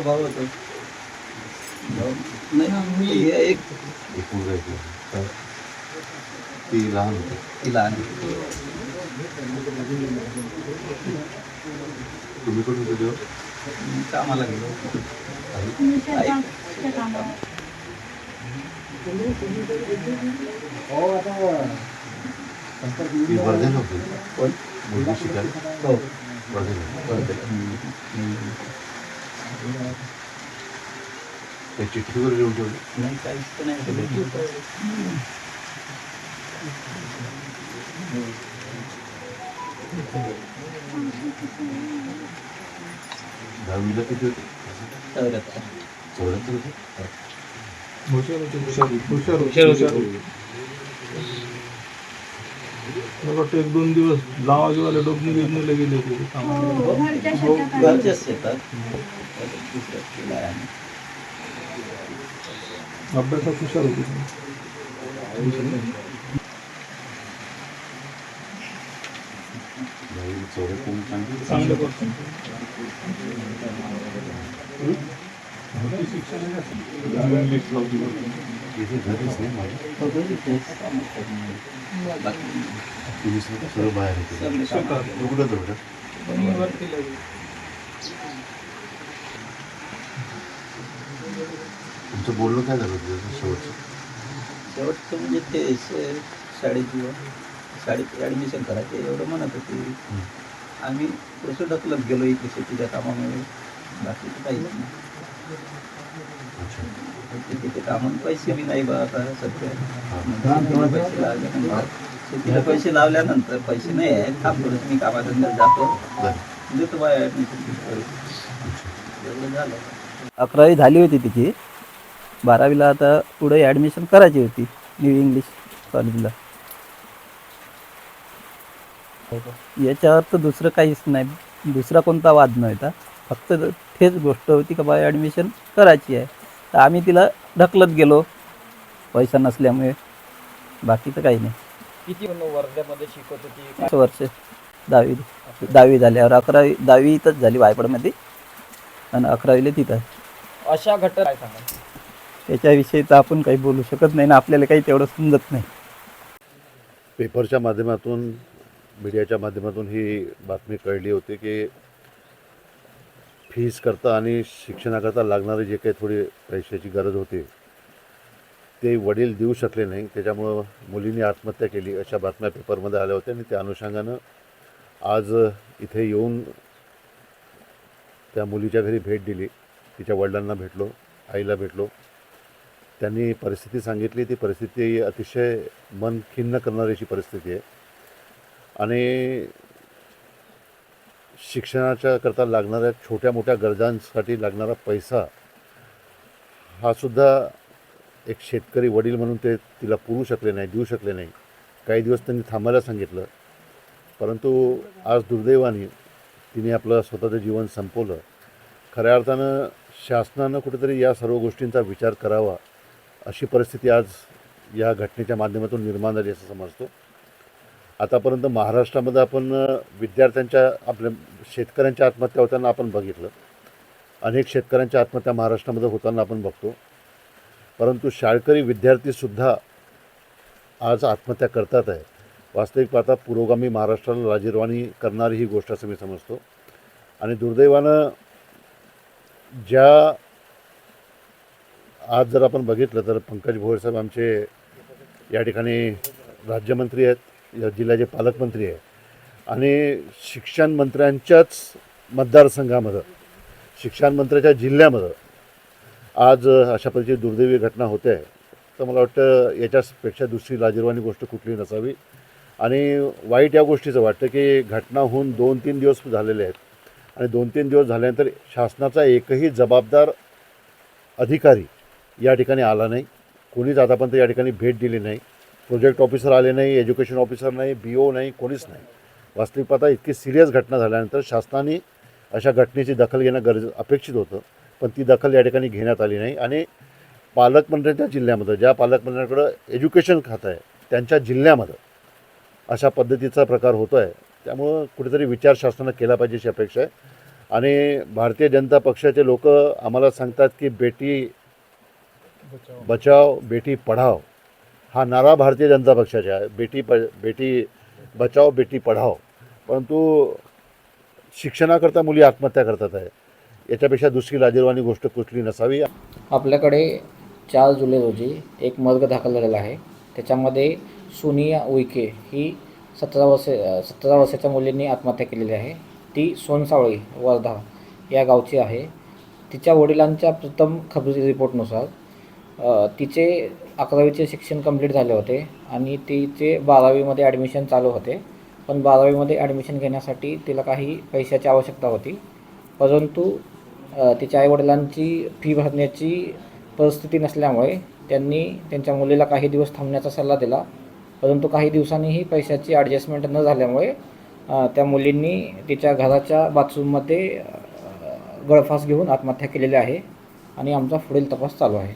भाऊ होतो? नाही हे एक एक मुलगा. ती लहान होती. ती लहान तुम्ही कुठून होते तेव्हा? मी कामाला गेलो ती वर्धेला होती. कोण? मुलगी शिकायला? हो. वर्धेला. त्या चिठ्ठीवर लिहून ठेवली नाही काहीच तर नाही केलं. दहावीला किती होते चौऱ्याहत्तर. चौऱ्याहत्तर होते मला वाटतं एक दोन दिवस लावाजीवाले डोबणी बिबणीला गेले होते कामाला. हो, घरचेच शेतात दुसरं केलं आहे आम्ही. अभ्यासात हुशार होते ते. लावली होती. घरीच नाही माझ्या हो, घरीच आहे. करून. बाकी सर्व बाहेर होते तुमचं बोलणं काय झालं होतं शेवटचं शेवटचं म्हणजे ते शाळेची शाळेत ॲडमिशन करायचे एवढं म्हणत होते. आम्ही कसं ढकलत गेलो इथे शेतीच्या कामामुळे. बाकीचं काही नाही. अच्छा. तिथे पैसे बी नाही बा आता सध्या. पैसे लावल्यानंतर शेतीला पैसे लावल्यानंतर पैसे नाही आहे थांब मी कामाधंद्यात जातो. देतो बा ॲडमिशन एवढं झालं. अकरावी झाली होती तिची. बारावीला आता पुढे ॲडमिशन करायची होती. न्यू इंग्लिश कॉलेजला याच्यावर तर दुसरं काहीच नाही. दुसरा कोणता वाद नव्हता. फक्त तेच गोष्ट होती का बा ॲडमिशन करायची आहे. तर आम्ही तिला ढकलत गेलो. पैसा नसल्यामुळे. बाकी तर काही नाही. किती वर्ध्यामध्ये शिकत होती? पाच वर्ष. दहावी. दहावी झाल्यावर अकरावी दहावी इथंच झाली वायपडमध्ये आणि अकरावीला तिथं अशा घटना काय सांगा त्याच्याविषयी तर आपण काही बोलू शकत नाही ना आपल्याला काही तेवढं समजत नाही. पेपरच्या माध्यमातून मीडियाच्या माध्यमातून ही बातमी कळली होती की फीजकरता आणि शिक्षणाकरता लागणारी जे काही थोडी पैशाची गरज होती ते वडील देऊ शकले नाही. त्याच्यामुळं मुलींनी आत्महत्या केली अशा बातम्या पेपरमध्ये आल्या होत्या. आणि त्या अनुषंगानं आज इथे येऊन त्या मुलीच्या घरी भेट दिली. तिच्या वडिलांना भेटलो आईला भेटलो. त्यांनी परिस्थिती सांगितली. ती परिस्थिती अतिशय मन खिन्न करणारी अशी परिस्थिती आहे. आणि शिक्षणाच्या करता लागणाऱ्या छोट्या मोठ्या गरजांसाठी लागणारा पैसा हा सुद्धा एक शेतकरी वडील म्हणून ते तिला पुरू शकले नाही देऊ शकले नाही. काही दिवस त्यांनी थांबायला सांगितलं परंतु आज दुर्दैवाने तिने आपलं स्वतःचं जीवन संपवलं. खऱ्या अर्थानं शासनानं कुठेतरी या सर्व गोष्टींचा विचार करावा अशी परिस्थिती आज या घटनेच्या माध्यमातून निर्माण झाली असं समजतो. आतापर्यंत महाराष्ट्रामध्ये आपण विद्यार्थ्यांच्या आपल्या शेतकऱ्यांच्या आत्महत्या होताना आपण बघितलं. अनेक शेतकऱ्यांच्या आत्महत्या महाराष्ट्रामध्ये होताना आपण बघतो. परंतु शाळकरी विद्यार्थीसुद्धा आज आत्महत्या करतात आहे. वास्तविक पाहता पुरोगामी महाराष्ट्राला राजीरवाणी करणारी ही गोष्ट असं मी समजतो. आणि दुर्दैवानं ज्या आज जर आपण बघितलं तर पंकज भोयर साहेब आमचे या ठिकाणी राज्यमंत्री आहेत. या जिल्ह्याचे पालकमंत्री आहे. आणि शिक्षण मंत्र्यांच्याच मतदारसंघामध्ये शिक्षण मंत्र्याच्या जिल्ह्यामध्ये आज अशा पद्धतीची दुर्दैवी घटना होते आहे. तर मला वाटतं याच्यापेक्षा दुसरी लाजीरवाणी गोष्ट कुठली नसावी. आणि वाईट या गोष्टीचं वाटतं की घटना होऊन दोन तीन दिवस झालेले आहेत. आणि दोन तीन दिवस झाल्यानंतर शासनाचा एकही जबाबदार अधिकारी या ठिकाणी आला नाही. कोणीच आतापर्यंत या ठिकाणी भेट दिली नाही. प्रोजेक्ट ऑफिसर आले नाही एज्युकेशन ऑफिसर नाही बी ओ नाही कोणीच नाही. वास्तविक पाहता इतकी सिरियस घटना झाल्यानंतर शासनाने अशा घटनेची दखल घेणं गरज अपेक्षित होतं. पण ती दखल या ठिकाणी घेण्यात आली नाही आणि पालकमंत्र्यांच्या जिल्ह्यामध्ये ज्या पालकमंत्र्यांकडं एज्युकेशन खातं आहे त्यांच्या जिल्ह्यामध्ये अशा पद्धतीचा प्रकार होतो आहे त्यामुळं कुठेतरी विचार शासनानं केला पाहिजे अशी अपेक्षा आहे. आणि भारतीय जनता पक्षाचे लोक आम्हाला सांगतात की बेटी बचाव बेटी पढाव हा नारा भारतीय जनता पक्षाचा आहे. बेटी प बेटी बचाव बेटी पढाव परंतु शिक्षणाकरता मुली आत्महत्या करतात आहे. याच्यापेक्षा दुसरी लाजीरवाणी गोष्ट कुठली नसावी? आपल्याकडे चार जुलै रोजी एक मर्ग दाखल झालेला आहे. त्याच्यामध्ये सोनिया उईके ही सतरा वर्षे सतरा वर्षाच्या मुलींनी आत्महत्या केलेली आहे. ती सोनसावळी वर्धा या गावची आहे. तिच्या वडिलांच्या प्रथम खबरी रिपोर्टनुसार तिचे अकरावीचे शिक्षण कंप्लीट झाले होते आणि तिचे बारावीमध्ये ॲडमिशन चालू होते. पण बारावीमध्ये ॲडमिशन घेण्यासाठी तिला काही पैशाची आवश्यकता होती. परंतु तिच्या आईवडिलांची फी भरण्याची परिस्थिती नसल्यामुळे त्यांनी त्यांच्या मुलीला काही दिवस थांबण्याचा सल्ला दिला. परंतु काही दिवसांनीही पैशाची ॲडजस्टमेंट न झाल्यामुळे त्या मुलींनी तिच्या घराच्या बाथरूममध्ये गळफास घेऊन आत्महत्या केलेली आहे आणि आमचा पुढील तपास चालू आहे.